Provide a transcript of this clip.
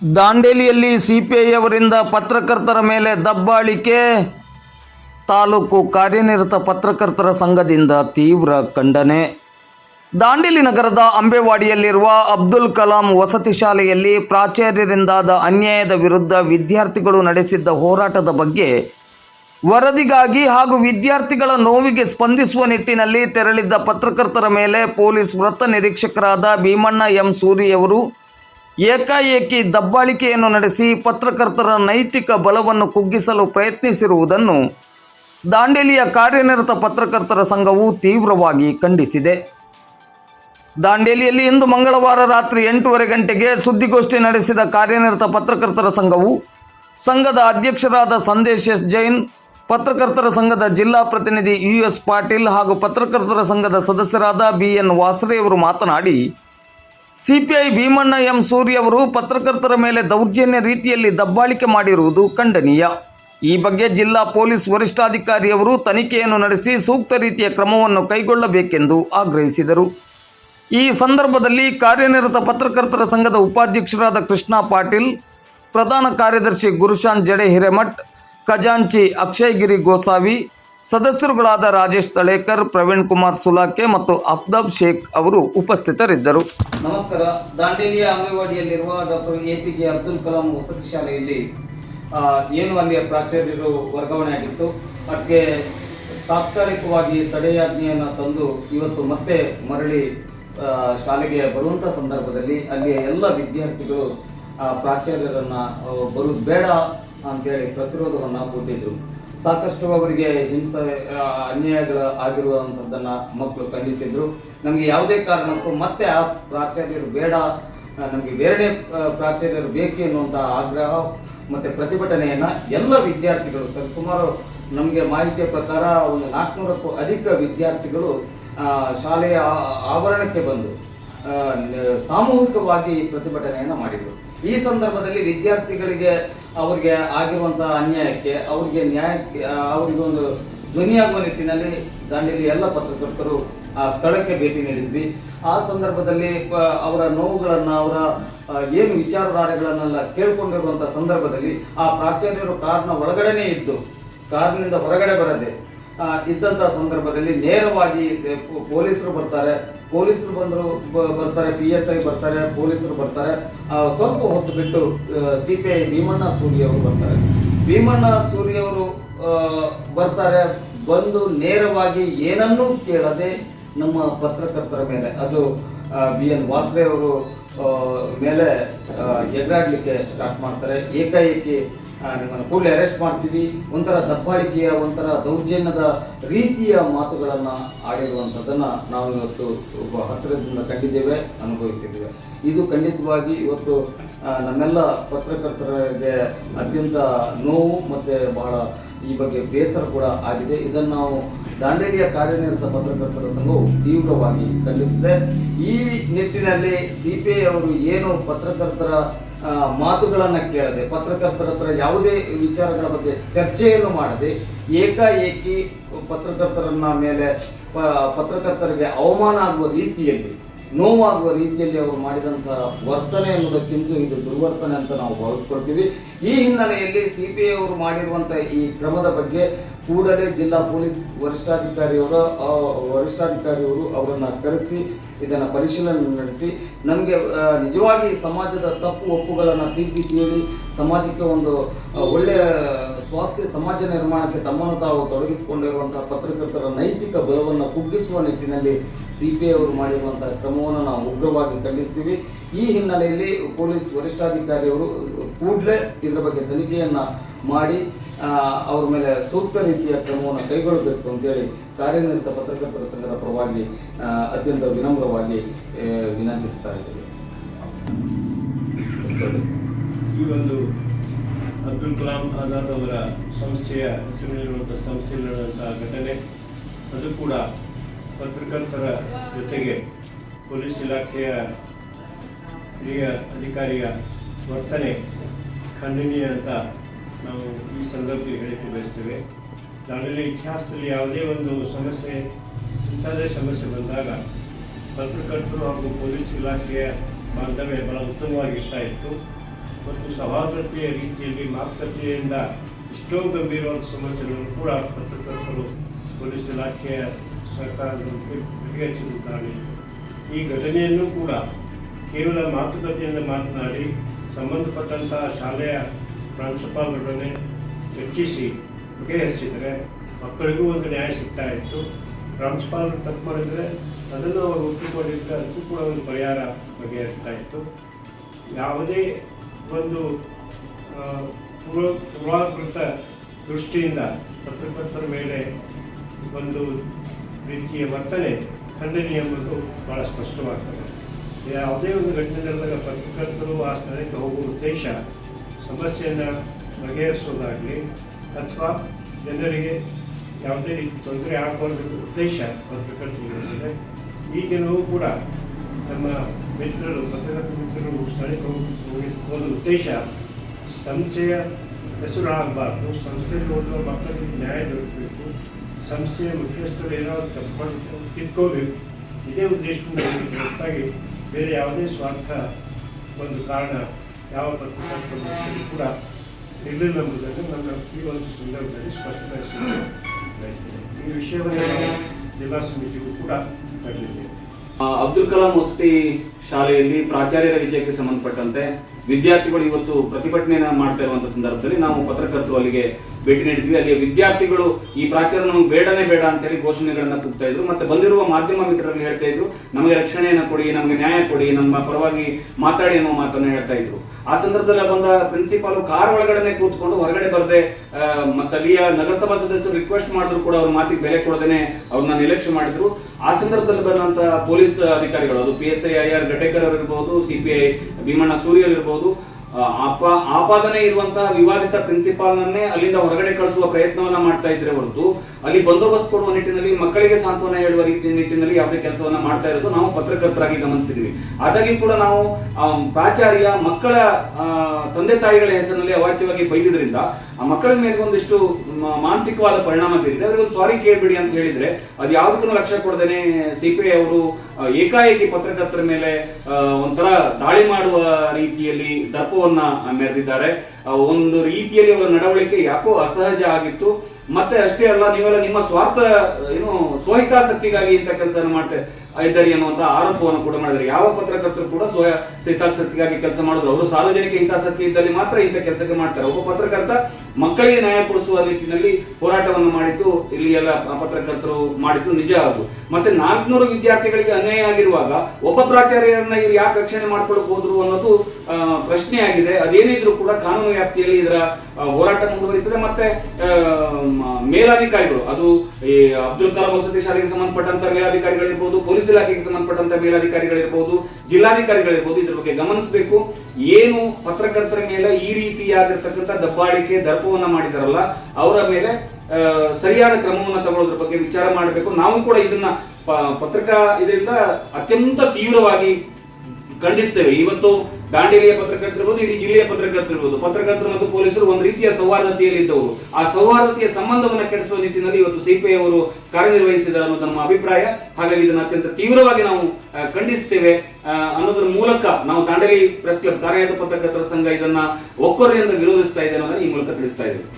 ದಾಂಡೇಲಿಯಲ್ಲಿ ಸಿಪಿಐಯವರಿಂದ ಪತ್ರಕರ್ತರ ಮೇಲೆ ದಬ್ಬಾಳಿಕೆ. ತಾಲೂಕು ಕಾರ್ಯನಿರತ ಪತ್ರಕರ್ತರ ಸಂಘದಿಂದ ತೀವ್ರ ಖಂಡನೆ. ದಾಂಡೇಲಿ ನಗರದ ಅಂಬೆವಾಡಿಯಲ್ಲಿರುವ ಅಬ್ದುಲ್ ಕಲಾಂ ವಸತಿ ಶಾಲೆಯಲ್ಲಿ ಪ್ರಾಚಾರ್ಯರಿಂದಾದ ಅನ್ಯಾಯದ ವಿರುದ್ಧ ವಿದ್ಯಾರ್ಥಿಗಳು ನಡೆಸಿದ್ದ ಹೋರಾಟದ ಬಗ್ಗೆ ವರದಿಗಾಗಿ ಹಾಗೂ ವಿದ್ಯಾರ್ಥಿಗಳ ನೋವಿಗೆ ಸ್ಪಂದಿಸುವ ನಿಟ್ಟಿನಲ್ಲಿ ತೆರಳಿದ್ದ ಪತ್ರಕರ್ತರ ಮೇಲೆ ಪೊಲೀಸ್ ವೃತ್ತ ನಿರೀಕ್ಷಕರಾದ ಭೀಮಣ್ಣ ಎಂ ಸೂರಿಯವರು ಏಕಾಏಕಿ ದಬ್ಬಾಳಿಕೆಯನ್ನು ನಡೆಸಿ ಪತ್ರಕರ್ತರ ನೈತಿಕ ಬಲವನ್ನು ಕುಗ್ಗಿಸಲು ಪ್ರಯತ್ನಿಸಿರುವುದನ್ನು ದಾಂಡೇಲಿಯ ಕಾರ್ಯನಿರತ ಪತ್ರಕರ್ತರ ಸಂಘವು ತೀವ್ರವಾಗಿ ಖಂಡಿಸಿದೆ. ದಾಂಡೇಲಿಯಲ್ಲಿ ಇಂದು ಮಂಗಳವಾರ ರಾತ್ರಿ ಎಂಟೂವರೆ ಗಂಟೆಗೆ ಸುದ್ದಿಗೋಷ್ಠಿ ನಡೆಸಿದ ಕಾರ್ಯನಿರತ ಪತ್ರಕರ್ತರ ಸಂಘವು ಸಂಘದ ಅಧ್ಯಕ್ಷರಾದ ಸಂದೇಶ್ ಎಸ್. ಜೈನ್, ಪತ್ರಕರ್ತರ ಸಂಘದ ಜಿಲ್ಲಾ ಪ್ರತಿನಿಧಿ ಯು ಎಸ್ ಪಾಟೀಲ್ ಹಾಗೂ ಪತ್ರಕರ್ತರ ಸಂಘದ ಸದಸ್ಯರಾದ ಬಿ ಎನ್ ವಾಸರೆಯವರು ಮಾತನಾಡಿ ಸಿಪಿಐ ಭೀಮಣ್ಣ ಎಂ ಸೂರಿ ಅವರು ಪತ್ರಕರ್ತರ ಮೇಲೆ ದೌರ್ಜನ್ಯ ರೀತಿಯಲ್ಲಿ ದಬ್ಬಾಳಿಕೆ ಮಾಡಿರುವುದು ಖಂಡನೀಯ. ಈ ಬಗ್ಗೆ ಜಿಲ್ಲಾ ಪೊಲೀಸ್ ವರಿಷ್ಠಾಧಿಕಾರಿಯವರು ತನಿಖೆಯನ್ನು ನಡೆಸಿ ಸೂಕ್ತ ರೀತಿಯ ಕ್ರಮವನ್ನು ಕೈಗೊಳ್ಳಬೇಕೆಂದು ಆಗ್ರಹಿಸಿದರು. ಈ ಸಂದರ್ಭದಲ್ಲಿ ಕಾರ್ಯನಿರತ ಪತ್ರಕರ್ತರ ಸಂಘದ ಉಪಾಧ್ಯಕ್ಷರಾದ ಕೃಷ್ಣ ಪಾಟೀಲ್, ಪ್ರಧಾನ ಕಾರ್ಯದರ್ಶಿ ಗುರುಶಾಂತ್ ಜಡೆ ಹಿರೇಮಠ್ ಖಜಾಂಚಿ ಅಕ್ಷಯಗಿರಿ ಗೋಸಾವಿ ಸದಸ್ಯರುಗಳಾದ ರಾಜೇಶ್ ತಳೇಕರ್ ಪ್ರವೀಣ್ ಕುಮಾರ್ ಸುಲಾಕೆ ಮತ್ತು ಅಫ್ದಬ್ ಶೇಖ್ ಅವರು ಉಪಸ್ಥಿತರಿದ್ದರು. ನಮಸ್ಕಾರ. ದಾಂಡೇಲಿಯ ಅಂಗನವಾಡಿಯಲ್ಲಿರುವ doctor A P J Abdul Kalam ವಸತಿ ಶಾಲೆಯಲ್ಲಿ ಏನು ಅಲ್ಲಿಯ ಪ್ರಾಚಾರ್ಯರು ವರ್ಗಾವಣೆ ಆಗಿತ್ತು. ಅದಕ್ಕೆ ತಾತ್ಕಾಲಿಕವಾಗಿ ತಡೆಯಾಜ್ಞೆಯನ್ನು ತಂದು ಇವತ್ತು ಮತ್ತೆ ಮರಳಿ ಶಾಲೆಗೆ ಬರುವಂಥ ಸಂದರ್ಭದಲ್ಲಿ ಅಲ್ಲಿಯ ಎಲ್ಲ ವಿದ್ಯಾರ್ಥಿಗಳು ಪ್ರಾಚಾರ್ಯರನ್ನ ಆ, ಬರುವುದು ಬೇಡ ಅಂತೇಳಿ ಪ್ರತಿರೋಧವನ್ನು ಕೊಟ್ಟಿದ್ರು. ಸಾಕಷ್ಟು ಅವರಿಗೆ ಹಿಂಸೆ ಅನ್ಯಾಯಗಳು ಆಗಿರುವಂಥದ್ದನ್ನ ಮಕ್ಕಳು ಖಂಡಿಸಿದ್ರು. ನಮಗೆ ಯಾವುದೇ ಕಾರಣಕ್ಕೂ ಮತ್ತೆ ಆ ಪ್ರಾಚಾರ್ಯರು ಬೇಡ. ನಮಗೆ ಬೇರೆ ಪ್ರಾಚಾರ್ಯರು ಬೇಕು ಎನ್ನುವಂಥ ಆಗ್ರಹ ಮತ್ತೆ ಪ್ರತಿಭಟನೆಯನ್ನ ಎಲ್ಲ ವಿದ್ಯಾರ್ಥಿಗಳು ಸರ್, ಸುಮಾರು ನಮಗೆ ಮಾಹಿತಿಯ ಪ್ರಕಾರ ಒಂದು ನಾಲ್ಕುನೂರಕ್ಕೂ ಅಧಿಕ ವಿದ್ಯಾರ್ಥಿಗಳು ಶಾಲೆಯ ಆವರಣಕ್ಕೆ ಬಂದು ಸಾಮೂಹಿಕವಾಗಿ ಪ್ರತಿಭಟನೆಯನ್ನು ಮಾಡಿದರು. ಈ ಸಂದರ್ಭದಲ್ಲಿ ವಿದ್ಯಾರ್ಥಿಗಳಿಗೆ ಅವರಿಗೆ ಆಗಿರುವಂತಹ ಅನ್ಯಾಯಕ್ಕೆ ಅವರಿಗೆ ನ್ಯಾಯಕ್ಕೆ ಆ, ಅವರಿಗೆ ಒಂದು ಧ್ವನಿಯಾಗುವ ನಿಟ್ಟಿನಲ್ಲಿ ದಾಂಡೇಲಿ ಎಲ್ಲ ಪತ್ರಕರ್ತರು ಆ ಸ್ಥಳಕ್ಕೆ ಭೇಟಿ ನೀಡಿದ್ವಿ. ಆ ಸಂದರ್ಭದಲ್ಲಿ ಅವರ ನೋವುಗಳನ್ನು ಅವರ ಏನು ವಿಚಾರಧಾರೆಗಳನ್ನೆಲ್ಲ ಕೇಳ್ಕೊಂಡಿರುವಂಥ ಸಂದರ್ಭದಲ್ಲಿ ಆ ಪ್ರಾಚಾರ್ಯರು ಕಾರ್ನ ಒಳಗಡೆನೇ ಇದ್ದು ಕಾರ್ನಿಂದ ಹೊರಗಡೆ ಬರದೆ ಇದ್ದಂಥ ಸಂದರ್ಭದಲ್ಲಿ ನೇರವಾಗಿ ಪೊಲೀಸರು ಬರ್ತಾರೆ. ಪೊಲೀಸರು ಬಂದರು ಬರ್ತಾರೆ ಪಿ ಎಸ್ ಐ ಬರ್ತಾರೆ ಪೊಲೀಸರು ಬರ್ತಾರೆ. ಸ್ವಲ್ಪ ಹೊತ್ತು ಬಿಟ್ಟು C P I Bhimanna Suri ಅವರು ಬರ್ತಾರೆ. ಭೀಮಣ್ಣ ಸೂರಿ ಅವರು ಬರ್ತಾರೆ. ಬಂದು ನೇರವಾಗಿ ಏನನ್ನೂ ಕೇಳದೆ ನಮ್ಮ ಪತ್ರಕರ್ತರ ಮೇಲೆ ಅದು ಬಿ ಎನ್ ವಾಸರೆ ಅವರು ಮೇಲೆ ಆ, ಸ್ಟಾರ್ಟ್ ಮಾಡ್ತಾರೆ. ಏಕಾಏಕಿ ನಿಮ್ಮನ್ನು ಕೂಡಲೇ ಅರೆಸ್ಟ್ ಮಾಡ್ತೀವಿ. ಒಂಥರ ದಬ್ಬಾಳಿಕೆಯ, ಒಂಥರ ದೌರ್ಜನ್ಯದ ರೀತಿಯ ಮಾತುಗಳನ್ನು ಆಡಿರುವಂಥದ್ದನ್ನು ನಾವು ಇವತ್ತು ಒಬ್ಬ ಹತ್ತಿರದಿಂದ ಕಂಡಿದ್ದೇವೆ, ಅನುಭವಿಸಿದ್ದೇವೆ. ಇದು ಖಂಡಿತವಾಗಿ ಇವತ್ತು ನಮ್ಮೆಲ್ಲ ಪತ್ರಕರ್ತರಿಗೆ ಅತ್ಯಂತ ನೋವು ಮತ್ತೆ ಬಹಳ ಈ ಬಗ್ಗೆ ಬೇಸರ ಕೂಡ ಆಗಿದೆ. ಇದನ್ನು ನಾವು ದಾಂಡೇಲಿಯ ಕಾರ್ಯನಿರತ ಪತ್ರಕರ್ತರ ಸಂಘವು ತೀವ್ರವಾಗಿ ಖಂಡಿಸಿದೆ. ಈ ನಿಟ್ಟಿನಲ್ಲಿ ಸಿ ಪಿ ಅವರು ಏನು ಪತ್ರಕರ್ತರ ಮಾತುಗಳನ್ನ ಕೇಳದೆ, ಪತ್ರಕರ್ತರ ಹತ್ರ ಯಾವುದೇ ವಿಚಾರಗಳ ಬಗ್ಗೆ ಚರ್ಚೆಯನ್ನು ಮಾಡದೆ, ಏಕಾಏಕಿ ಪತ್ರಕರ್ತರನ್ನ ಮೇಲೆ ಪತ್ರಕರ್ತರಿಗೆ ಅವಮಾನ ಆಗುವ ರೀತಿಯಲ್ಲಿ ನೋವಾಗುವ ರೀತಿಯಲ್ಲಿ ಅವರು ಮಾಡಿದಂತಹ ವರ್ತನೆ ಅನ್ನೋದಕ್ಕಿಂತ ಇದು ದುರ್ವರ್ತನೆ ಅಂತ ನಾವು ಭಾವಿಸ್ಕೊಳ್ತೀವಿ. ಈ ಹಿನ್ನೆಲೆಯಲ್ಲಿ ಸಿ ಪಿ ಐ ಅವರು ಮಾಡಿರುವಂತಹ ಈ ಕ್ರಮದ ಬಗ್ಗೆ ಕೂಡಲೇ ಜಿಲ್ಲಾ ಪೊಲೀಸ್ ವರಿಷ್ಠಾಧಿಕಾರಿಯವರ ವರಿಷ್ಠಾಧಿಕಾರಿಯವರು ಅವರನ್ನು ಕರೆಸಿ, ಇದನ್ನು ಪರಿಶೀಲನೆ ನಡೆಸಿ. ನಮಗೆ ನಿಜವಾಗಿ ಸಮಾಜದ ತಪ್ಪು ಒಪ್ಪುಗಳನ್ನು ತಿದ್ದಿ ಕೇಳಿ, ಸಮಾಜಕ್ಕೆ ಒಂದು ಒಳ್ಳೆಯ ಸ್ವಾಸ್ಥ್ಯ ಸಮಾಜ ನಿರ್ಮಾಣಕ್ಕೆ ತಮ್ಮನ್ನು ತಾವು ತೊಡಗಿಸಿಕೊಂಡಿರುವಂತಹ ಪತ್ರಕರ್ತರ ನೈತಿಕ ಬಲವನ್ನು ಕುಗ್ಗಿಸುವ ನಿಟ್ಟಿನಲ್ಲಿ ಸಿ ಪಿ ಐ ಅವರು ಮಾಡಿರುವಂತಹ ಕ್ರಮವನ್ನು ನಾವು ಉಗ್ರವಾಗಿ ಖಂಡಿಸ್ತೀವಿ. ಈ ಹಿನ್ನೆಲೆಯಲ್ಲಿ ಪೊಲೀಸ್ ವರಿಷ್ಠಾಧಿಕಾರಿಯವರು ಕೂಡಲೇ ಇದರ ಬಗ್ಗೆ ತನಿಖೆಯನ್ನ ಮಾಡಿ ಅವರ ಮೇಲೆ ಸೂಕ್ತ ರೀತಿಯ ಕ್ರಮವನ್ನು ಕೈಗೊಳ್ಳಬೇಕು ಅಂತೇಳಿ ಕಾರ್ಯನಿರತ ಪತ್ರಕರ್ತರ ಸಂಘದ ಪರವಾಗಿ ಅತ್ಯಂತ ವಿನಮ್ರವಾಗಿ ವಿನಂತಿಸ್ತಾ ಇದ್ದೀವಿ. ಈ ಒಂದು ಅಬ್ದುಲ್ ಕಲಾಂ ಆಜಾದ್ ಅವರ ಸಂಸ್ಥೆಯ ಹೆಸರಿನಲ್ಲಿರುವಂಥ ಸಂಸ್ಥೆಯಲ್ಲಿರುವಂಥ ಘಟನೆ, ಅದು ಕೂಡ ಪತ್ರಕರ್ತರ ಜೊತೆಗೆ ಪೊಲೀಸ್ ಇಲಾಖೆಯ ಹಿರಿಯ ಅಧಿಕಾರಿಯ ವರ್ತನೆ ಖಂಡನೀಯ ಅಂತ ನಾವು ಈ ಸಂದರ್ಭದಲ್ಲಿ ಹೇಳಿಕೆ ಬಯಸ್ತೇವೆ. ದಾಂಡೇಲಿ ಇತಿಹಾಸದಲ್ಲಿ ಯಾವುದೇ ಒಂದು ಸಮಸ್ಯೆ, ಇಂಥದ್ದೇ ಸಮಸ್ಯೆ ಬಂದಾಗ ಪತ್ರಕರ್ತರು ಹಾಗೂ ಪೊಲೀಸ್ ಇಲಾಖೆಯ ಬಾಂಧವ್ಯ ಬಹಳ ಉತ್ತಮವಾಗಿ ಉತ್ತಮವಾಗಿರ್ತಾ ಇತ್ತು. ಮತ್ತು ಸಹೋದರತೆಯ ರೀತಿಯಲ್ಲಿ ಮಾತುಕತೆಯಿಂದ ಎಷ್ಟೋ ಗಂಭೀರವಾದ ಸಮಸ್ಯೆಗಳನ್ನು ಕೂಡ ಪತ್ರಕರ್ತರು ಪೊಲೀಸ್ ಇಲಾಖೆಯ ಸರ್ಕಾರದೊಂದಿಗೆ ಬಗೆಹರಿಸಿರುತ್ತಾರೆ. ಈ ಘಟನೆಯನ್ನು ಕೂಡ ಕೇವಲ ಮಾತುಕತೆಯಿಂದ ಮಾತನಾಡಿ ಸಂಬಂಧಪಟ್ಟಂತಹ ಶಾಲೆಯ ಪ್ರಾಂಶುಪಾಲರೊಡನೆ ಚರ್ಚಿಸಿ ಬಗೆಹರಿಸಿದರೆ ಮಕ್ಕಳಿಗೂ ಒಂದು ನ್ಯಾಯ ಸಿಗ್ತಾ ಇತ್ತು. ಪ್ರಾಂಶುಪಾಲರು ತಪ್ಪು ಮಾಡಿದರೆ ಅದನ್ನು ಅವರು ಒಪ್ಪಿಕೊಂಡಿದ್ದರೆ ಅದಕ್ಕೂ ಕೂಡ ಒಂದು ಪರಿಹಾರ ಬಗೆಹರಿಸ್ತಾ ಇತ್ತು. ಯಾವುದೇ ಒಂದು ಪೂರ್ವ ಪೂರ್ವಾಕೃತ ದೃಷ್ಟಿಯಿಂದ ಪತ್ರಕರ್ತರ ಮೇಲೆ ಒಂದು ರೀತಿಯ ವರ್ತನೆ, ಖಂಡನೀಯ ಎಂಬುದು ಬಹಳ ಸ್ಪಷ್ಟವಾಗ್ತದೆ. ಯಾವುದೇ ಒಂದು ಘಟನೆ ನಡೆದಾಗ ಪತ್ರಕರ್ತರು ಆ ಸ್ಥಳಕ್ಕೆ ಹೋಗುವ ಉದ್ದೇಶ ಸಮಸ್ಯೆಯನ್ನು ಬಗೆಹರಿಸೋದಾಗಲಿ ಅಥವಾ ಜನರಿಗೆ ಯಾವುದೇ ರೀತಿ ತೊಂದರೆ ಎಂಬ ಉದ್ದೇಶ ಪತ್ರಕರ್ತರಿಗೆ ಈಗಿನವೂ ಕೂಡ ನಮ್ಮ ಮಿತ್ರರು ಪತ್ರಕರ್ತ ಮಿತ್ರರು ಸ್ಥಳಕ್ಕೆ ಹೋಗಿ ಹೋಗಿ- ಹೋದ ಉದ್ದೇಶ ಸಂಸ್ಥೆಯ ಹೆಸರು ಆಗಬಾರ್ದು. ಸಂಸ್ಥೆಯಲ್ಲಿ ಓದುವ ಮಕ್ಕಳಿಗೆ ನ್ಯಾಯ ದೊರಕಬೇಕು. ಸಂಸ್ಥೆಯ ಮುಖ್ಯಸ್ಥರು ಏನೋ ತಪ್ಪು ತಿಳ್ಕೋಬೇಕು. ಇದೇ ಉದ್ದೇಶದಿಂದ ಹೊರತಾಗಿ ಬೇರೆ ಯಾವುದೇ ಸ್ವಾರ್ಥ ಒಂದು ಕಾರಣ ಯಾವ ಪತ್ರಕರ್ತರು ಕೂಡ ಇರಲಿಲ್ಲ ಎಂಬುದನ್ನು ನನ್ನ ಈ ಒಂದು ಸಂದರ್ಭದಲ್ಲಿ ಸ್ಪಷ್ಟಪಡಿಸಲು ಬಯಸ್ತೇನೆ. ಈ ವಿಷಯವನ್ನು ಜಿಲ್ಲಾ ಸಮಿತಿಗೂ ಕೂಡ ತರಲಿದ್ದೇವೆ ಆ, ಅಬ್ದುಲ್ ಕಲಾಂ ವಸತಿ ಶಾಲೆಯಲ್ಲಿ ಪ್ರಾಚಾರ್ಯರ ವಿಜಯಕ್ಕೆ ಸಂಬಂಧಪಟ್ಟಂತೆ ವಿದ್ಯಾರ್ಥಿಗಳು ಇವತ್ತು ಪ್ರತಿಭಟನೆಯನ್ನ ಮಾಡ್ತಾ ಇರುವಂತಹ ಸಂದರ್ಭದಲ್ಲಿ ನಾವು ಪತ್ರಕರ್ತರು ಅಲ್ಲಿಗೆ ಭೇಟಿ ನೀಡಿದ್ವಿ. ಅಲ್ಲಿಯ ವಿದ್ಯಾರ್ಥಿಗಳು ಈ ಪ್ರಾಚಾರ್ಯ ಬೇಡನೇ ಬೇಡ ಅಂತ ಹೇಳಿ ಘೋಷಣೆಗಳನ್ನ ಕೂಗ್ತಾ ಇದ್ರು. ಮತ್ತೆ ಬಂದಿರುವ ಮಾಧ್ಯಮ ಮಿತ್ರರಲ್ಲಿ ಹೇಳ್ತಾ ಇದ್ರು ನಮಗೆ ರಕ್ಷಣೆಯನ್ನ ಕೊಡಿ ನಮಗೆ ನ್ಯಾಯ ಕೊಡಿ ನಮ್ಮ ಪರವಾಗಿ ಮಾತಾಡಿ ಅನ್ನೋ ಮಾತನ್ನ ಹೇಳ್ತಾ ಇದ್ರು. ಆ ಸಂದರ್ಭದಲ್ಲಿ ಬಂದ ಪ್ರಿನ್ಸಿಪಾಲ್ ಕಾರ್ ಒಳಗಡೆ ಕೂತ್ಕೊಂಡು ಹೊರಗಡೆ ಬರದೆ ಮತ್ತೆ ಅಲ್ಲಿಯ ನಗರಸಭಾ ಸದಸ್ಯರು ರಿಕ್ವೆಸ್ಟ್ ಮಾಡಿದ್ರು ಕೂಡ ಅವ್ರ ಮಾತಿಗೆ ಬೆಲೆ ಕೊಡದೇನೆ ಅವ್ರನ್ನ ನಿರ್ಲಕ್ಷ್ಯ ಮಾಡಿದ್ರು. ಆ ಸಂದರ್ಭದಲ್ಲಿ ಬಂದಂತ ಪೊಲೀಸ್ ಅಧಿಕಾರಿಗಳು ಅದು P S I I R Gaddekar ಇರ್ಬೋದು ಸಿಪಿಐ ಭೀಮಣ್ಣ ಸೂರ್ಯರ್ ಇರ್ಬೋದು ಆ, ಆಪ, ಆಪಾದನೆ ಇರುವಂತಹ ವಿವಾದಿತ ಪ್ರಿನ್ಸಿಪಾಲ್ನನ್ನೇ ಅಲ್ಲಿಂದ ಹೊರಗಡೆ ಕಳಿಸುವ ಪ್ರಯತ್ನವನ್ನ ಮಾಡ್ತಾ ಇದ್ರೆ ಹೊರತು ಅಲ್ಲಿ ಬಂದೋಬಸ್ತ್ ಕೊಡುವ ನಿಟ್ಟಿನಲ್ಲಿ ಮಕ್ಕಳಿಗೆ ಸಾಂತ್ವನ ಹೇಳುವ ರೀತಿ, ನಿಟ್ಟಿನಲ್ಲಿ ಯಾವುದೇ ಕೆಲಸವನ್ನ ಮಾಡ್ತಾ ಇರೋದು ನಾವು ಪತ್ರಕರ್ತರಾಗಿ ಗಮನಿಸಿದ್ದೀವಿ ಅದಾಗಿ ಕೂಡ ನಾವು ಪ್ರಾಚಾರ್ಯ ಮಕ್ಕಳ ತಂದೆ ತಾಯಿಗಳ ಹೆಸರಿನಲ್ಲಿ ಅವಾಚ್ಯವಾಗಿ ಬೈದಿದ್ರಿಂದ ಆ ಮಕ್ಕಳ ಮೇಲೆ ಒಂದಿಷ್ಟು ಮಾನಸಿಕವಾದ ಪರಿಣಾಮ ಬೀರಿದೆ. ಅವ್ರಿಗೆ ಒಂದು ಸಾರಿ ಕೇಳ್ಬಿಡಿ ಅಂತ ಹೇಳಿದ್ರೆ, ಅದು ಯಾವುದಕ್ಕೂ ಲಕ್ಷ್ಯ ಕೊಡದೇನೆ ಸಿಪಿಐ ಅವರು ಏಕಾಏಕಿ ಪತ್ರಕರ್ತರ ಮೇಲೆ ಒಂಥರ ದಾಳಿ ಮಾಡುವ ರೀತಿಯಲ್ಲಿ ದರ್ಪವನ್ನ ಮೆರೆದಿದ್ದಾರೆ. ಒಂದು ರೀತಿಯಲ್ಲಿ ಅವರ ನಡವಳಿಕೆ ಯಾಕೋ ಅಸಹಜ ಆಗಿತ್ತು. ಮತ್ತೆ ಅಷ್ಟೇ ಅಲ್ಲ, ನೀವೆಲ್ಲ ನಿಮ್ಮ ಸ್ವಾರ್ಥ, ಏನು, ಸ್ವಹಿತಾಸಕ್ತಿಗಾಗಿ ಇಂಥ ಕೆಲಸ ಮಾಡ್ತಾ ಇದ್ದಾರೆ ಅನ್ನುವಂತ ಆರೋಪವನ್ನು ಕೂಡ ಮಾಡಿದ್ದಾರೆ ಯಾವ ಪತ್ರಕರ್ತರು ಕೂಡ ಸ್ವಯ ಸ್ವಹಿತಾಸಕ್ತಿಗಾಗಿ ಕೆಲಸ ಮಾಡಿದ್ರು. ಅವರು ಸಾರ್ವಜನಿಕ ಹಿತಾಸಕ್ತಿ ಇದ್ದಲ್ಲಿ ಮಾತ್ರ ಇಂಥ ಕೆಲಸಕ್ಕೆ ಮಾಡ್ತಾರೆ. ಒಬ್ಬ ಪತ್ರಕರ್ತ ಮಕ್ಕಳಿಗೆ ನ್ಯಾಯ ಕೊಡಿಸುವ ನಿಟ್ಟಿನಲ್ಲಿ ಹೋರಾಟವನ್ನು ಮಾಡಿದ್ದು, ಇಲ್ಲಿ ಎಲ್ಲ ಪತ್ರಕರ್ತರು ಮಾಡಿದ್ದು ನಿಜ ಅದು. ಮತ್ತೆ ನಾಲ್ಕುನೂರು ವಿದ್ಯಾರ್ಥಿಗಳಿಗೆ ಅನ್ಯಾಯ ಆಗಿರುವಾಗ, ಒಬ್ಬ ಪ್ರಾಚಾರ್ಯರನ್ನ ಇವ್ರು ಯಾಕೆ ರಕ್ಷಣೆ ಮಾಡ್ಕೊಳಕ್ ಹೋದ್ರು ಅನ್ನೋದು ಪ್ರಶ್ನೆ ಆಗಿದೆ ಅದೇನಿದ್ರು ಕೂಡ ಕಾನೂನು ವ್ಯಾಪ್ತಿಯಲ್ಲಿ ಇದರ ಹೋರಾಟ ಮುಂದುವರಿತದೆ ಮತ್ತೆ ಮೇಲಾಧಿಕಾರಿಗಳು, ಅದು ಈ ಅಬ್ದುಲ್ ಕಲಾಂ ವಸತಿ ಶಾಲೆಗೆ ಸಂಬಂಧಪಟ್ಟಂತ ಮೇಲಾಧಿಕಾರಿಗಳಿರ್ಬೋದು, ಪೊಲೀಸ್ ಇಲಾಖೆಗೆ ಸಂಬಂಧಪಟ್ಟಂತ ಮೇಲಾಧಿಕಾರಿಗಳಿರ್ಬೋದು, ಜಿಲ್ಲಾಧಿಕಾರಿಗಳಿರ್ಬೋದು, ಇದ್ರ ಬಗ್ಗೆ ಗಮನಿಸಬೇಕು. ಏನು ಪತ್ರಕರ್ತರ ಮೇಲೆ ಈ ರೀತಿಯಾಗಿರ್ತಕ್ಕಂಥ ದಬ್ಬಾಳಿಕೆ, ದರ್ಪವನ್ನ ಮಾಡಿದಾರಲ್ಲ, ಅವರ ಮೇಲೆ ಸರಿಯಾದ ಕ್ರಮವನ್ನು ತಗೊಳ್ಳೋದ್ರ ಬಗ್ಗೆ ವಿಚಾರ ಮಾಡಬೇಕು. ನಾವು ಕೂಡ ಇದನ್ನ ಪತ್ರಿಕಾ ಇದರಿಂದ ಅತ್ಯಂತ ತೀವ್ರವಾಗಿ ಖಂಡಿಸ್ತೇವೆ. ಇವತ್ತು ದಾಂಡೇಲಿಯ ಪತ್ರಕರ್ತರಿರ್ಬೋದು ಇಡೀ ಜಿಲ್ಲೆಯ ಪತ್ರಕರ್ತರಿರ್ಬೋದು ಪತ್ರಕರ್ತರು ಮತ್ತು ಪೊಲೀಸರು ಒಂದು ರೀತಿಯ ಸೌಹಾರ್ದತೆಯಲ್ಲಿ ಇದ್ದವರು ಆ ಸೌಹಾರ್ದತೆಯ ಸಂಬಂಧವನ್ನು ಕೆಡಿಸುವ ನಿಟ್ಟಿನಲ್ಲಿ ಇವತ್ತು ಸಿಪಿಐ ಅವರು ಕಾರ್ಯನಿರ್ವಹಿಸಿದ್ದಾರೆ ಅನ್ನೋದು ನಮ್ಮ ಅಭಿಪ್ರಾಯ. ಹಾಗಾಗಿ ಇದನ್ನು ಅತ್ಯಂತ ತೀವ್ರವಾಗಿ ನಾವು ಖಂಡಿಸ್ತೇವೆ ಅನ್ನೋದ್ರ ಮೂಲಕ ನಾವು ದಾಂಡೇಲಿ ಪ್ರೆಸ್ ಕ್ಲಬ್ ಕಾರ್ಯನಿರತ ಪತ್ರಕರ್ತರ ಸಂಘ ಇದನ್ನ ಒಕ್ಕೊರೆಯಿಂದ ವಿರೋಧಿಸ್ತಾ ಇದೆ ಅನ್ನೋದನ್ನ ಈ ಮೂಲಕ ತಿಳಿಸ್ತಾ ಇದ್ದೇವೆ.